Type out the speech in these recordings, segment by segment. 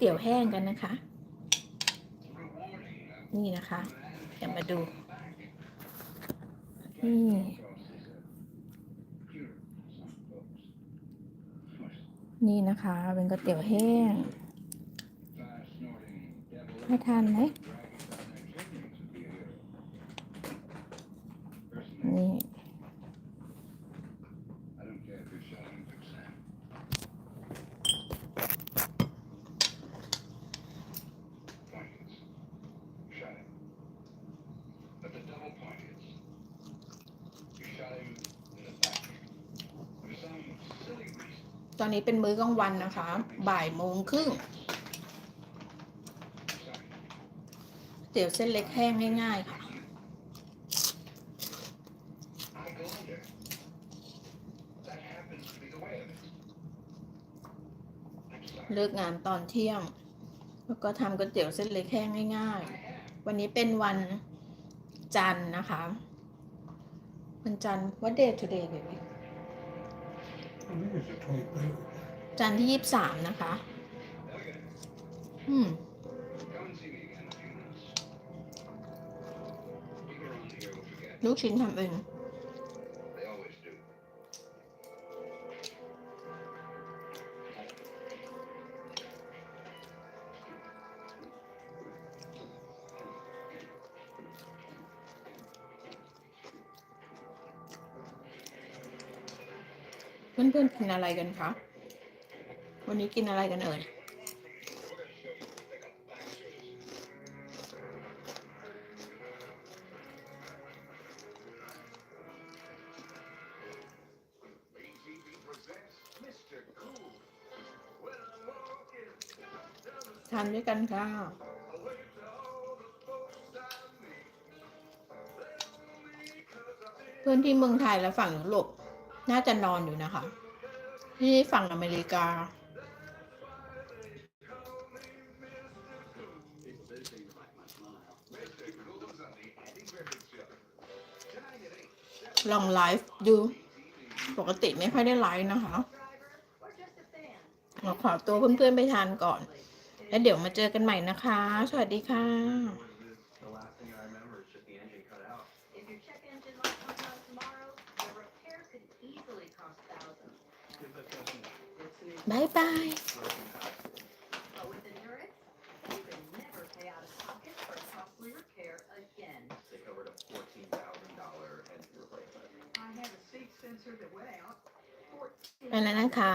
เตี๋ยวแห้งกันนะคะ นี่นะคะเดี๋ยวมาดูนี่นี่นะคะ เป็นก๋วยเตี๋ยวแห้งให้ทานไหมนี่ อนนี้เป็นมื้อกลางวันนะคะ บ่ายโมงครึ่งเตี๋ยวเส้นเล็กแห้งง่ายๆค่ะเลิกงานตอนเที่ยง แล้วก็ทำก๋วยเตี๋ยวเส้นเล็กแห้งง่ายๆ วันนี้เป็นวันจันทร์นะคะ วันจันทร์ what day today baby จานที่ยี่สิบสามนะคะ อืม ลูกชิ้นทำเอง เพื่อนๆกินอะไรกันคะ วันนี้กินอะไรกันเอ่ย ทานด้วยกันค่ะเพื่อนที่เมืองไทยและฝั่งยุโรป น่าจะนอนอยู่นะคะ ที่ฝั่งอเมริกา ลองไลฟ์ดู ปกติไม่ค่อยได้ไลฟ์นะคะขอตัวเพื่อนๆไปทานก่อน แล้วเดี๋ยวมาเจอกันใหม่นะคะ สวัสดีค่ะ บายบายไปแล้วนะคะ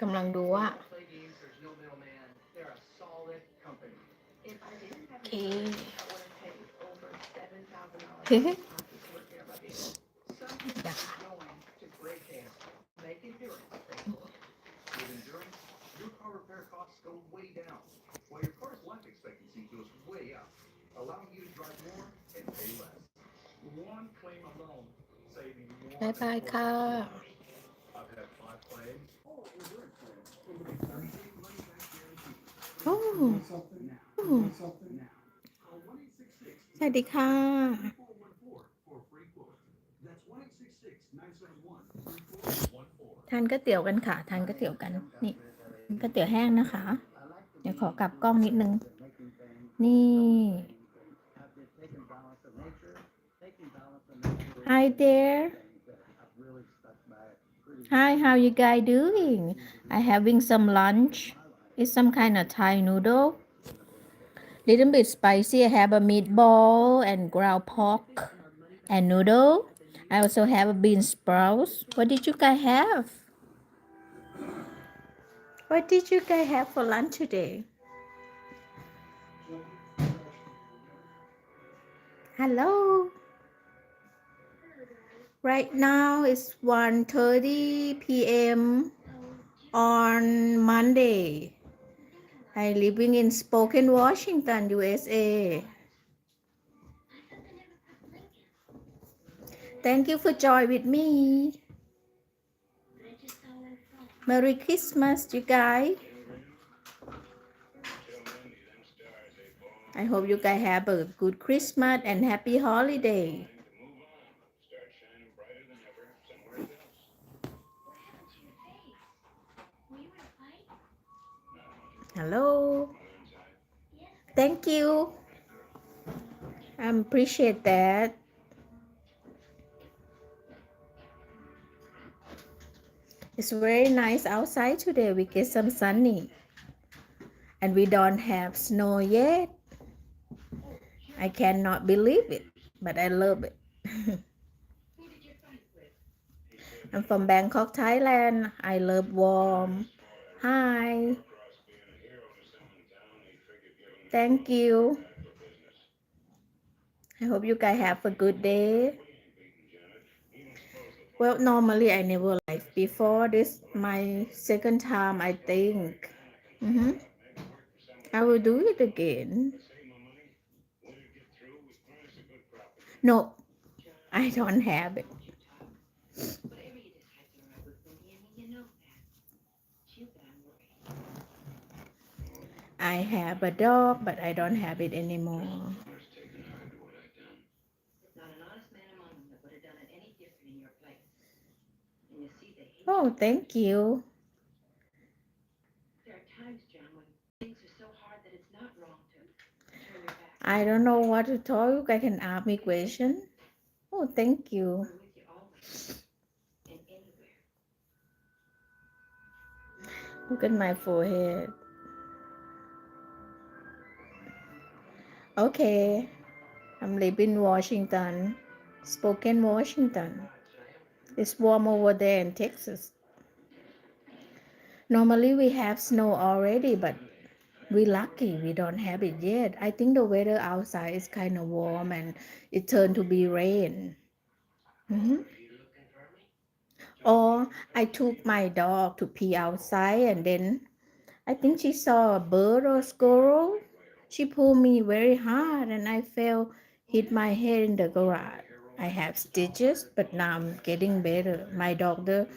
กำลังดูว่า Okay. insurance, I would สวัสดีค่ะ ทานก๋วยเตี๋ยวกันค่ะ ทานก๋วยเตี๋ยวกัน นี่ก๋วยเตี๋ยวแห้งนะคะ เดี๋ยวขอกลับกล้องนิดนึง นี่ Hi there Hi how you guys doing I having some lunch It's some kind of Thai noodle. Little bit spicy. I have a meatball and ground pork and noodle. I also have a bean sprouts. What did you guys have? What did you guys have for lunch today? Hello? Right now it's 1:30 p.m. on Monday. I living in Spokane, Washington, USA. Thank you for join with me. Merry Christmas, you guys. I hope you guys have a good Christmas and happy holiday. Time to move on. Start shining brighter than ever somewhere else. What happened to your face? Were you in a fight? Hello. Thank you. I appreciate that. It's very nice outside today. We get some sunny. And we don't have snow yet. I cannot believe it, but I love it. I'm from Bangkok, Thailand. I love warm. Hi. Thank you. I hope you guys have a good day. Well, normally I never like before this my second time I think. hmm I will do it again. No, I don't have it. Whatever you decide to ride with Winnie, I mean, you know that. Shoot, but I'm worried. I have a dog, but I don't have it anymore. Oh, thank you. I don't know what to tell you. I can ask me question. Oh, thank you. Look at my forehead. Okay, I'm living in Washington, Spokane, Washington. It's warm over there in Texas. Normally we have snow already, but we lucky we don't have it yet. I think the weather outside is kind of warm and it turned to be rain. Mhm. Or I took my dog to pee outside and then I think she saw a bird or squirrel. She pulled me very hard and I fell, hit my head in the garage. I have stitches, but now I'm getting better. My doctor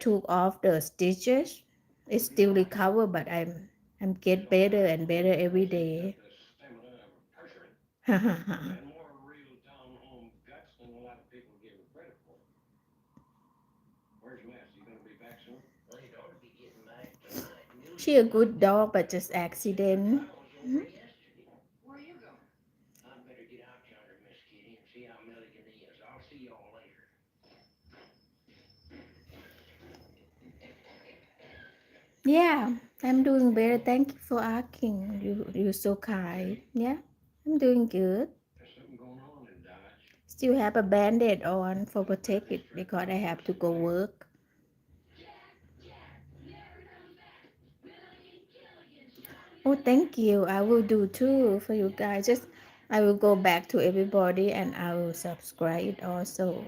took off the stitches. It's still recover, but I'm I'm get better and better every day. She a good dog, but just accident. Later. Yeah, I'm doing better. Thank you for asking. You you're so kind. Yeah, I'm doing good. Still have a band-aid on for protect it because I have to go work. Oh, thank you. I will do too for you guys. Just I will go back to everybody and I will subscribe also.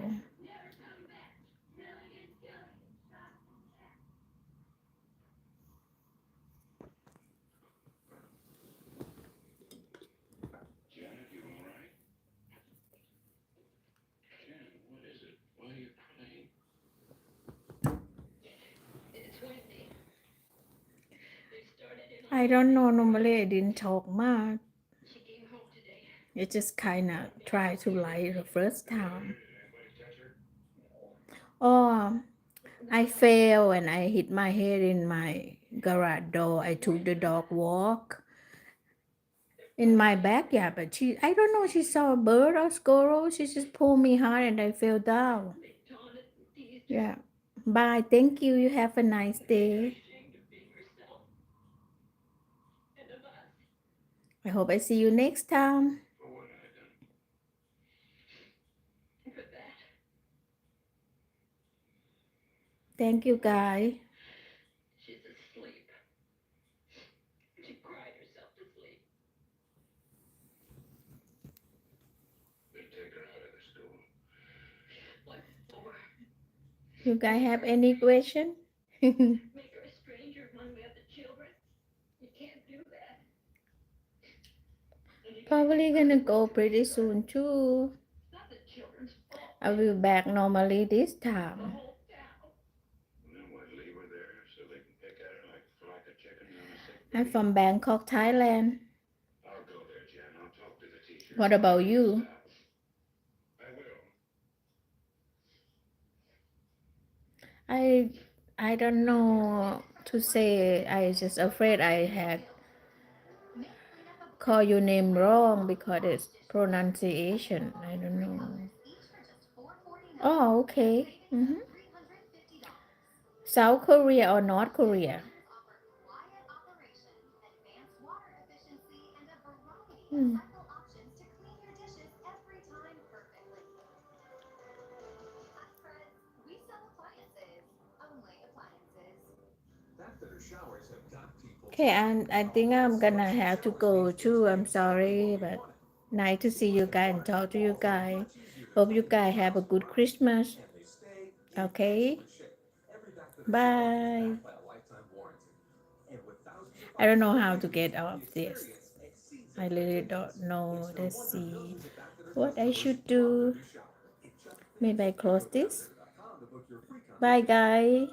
Janet, you all right? Janet, what is it? Why are you crying? It's Wendy. They started it. I don't know. Normally I didn't talk much. It just kind of try to lie the first time. Oh, I fell and I hit my head in my garage door. I took the dog walk in my backyard, but she, I don't know, she saw a bird or squirrel. She just pulled me hard and I fell down. Yeah. Bye. Thank you. You have a nice day. ashamed of being herself. And of us. I hope I see you next time. For what I done? And for that. Thank you, guys. She's asleep. She cried herself to sleep. They take her out of the school. What for? You guys have any question? Make her a stranger among the other children? You can't do that. And you can't Probably gonna go pretty soon too. I will be back normally this time. I'm from Bangkok, Thailand. What about you? I I don't know to say. I just afraid I had call your name wrong because it's pronunciation. I don't know. Oh, okay. Mm-hmm. South Korea or North Korea? Hmm. Okay, and I think I'm gonna have to go too. I'm sorry, but nice to see you guys and talk to you guys. Hope you guys have a good Christmas. Okay. Bye. I don't know how to get off this. I really don't know. Let's see what I should do. Maybe I close this. Bye, guys.